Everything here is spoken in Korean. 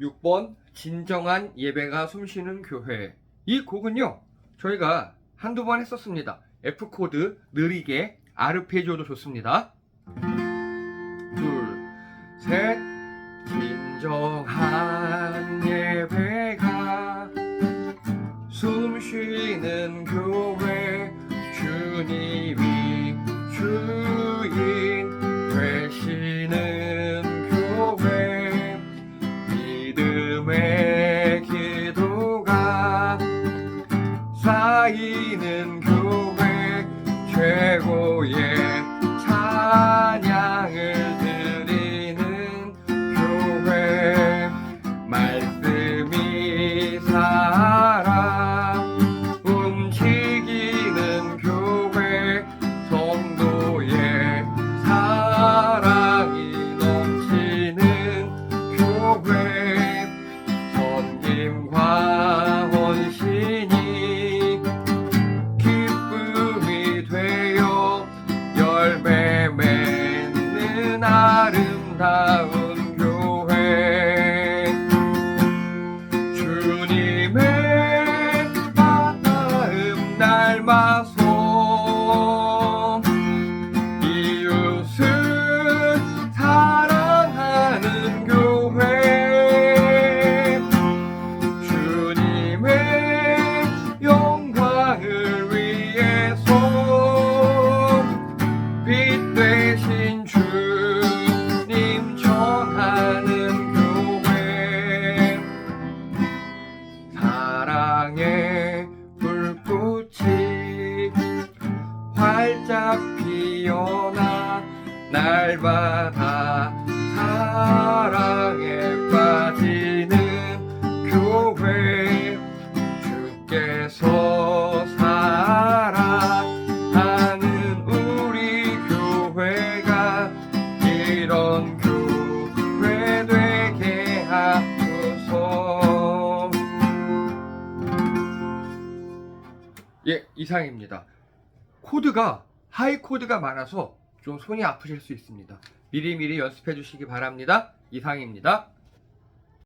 6번 진정한 예배가 숨쉬는 교회. 이 곡은요 저희가 한두 번 했었습니다. F코드 느리게 아르페지오도 좋습니다. 둘셋. 진정한 예배가 숨쉬는 교회. 주님이 주 쌓이는 교회 최고의 아름다운 교회. 주님의 마음 닮아서 사랑의 불꽃이 활짝 피어나 날마다 사랑에 빠지는 교회 예 이상입니다. 코드가 하이 코드가 많아서 좀 손이 아프실 수 있습니다. 미리미리 연습해 주시기 바랍니다. 이상입니다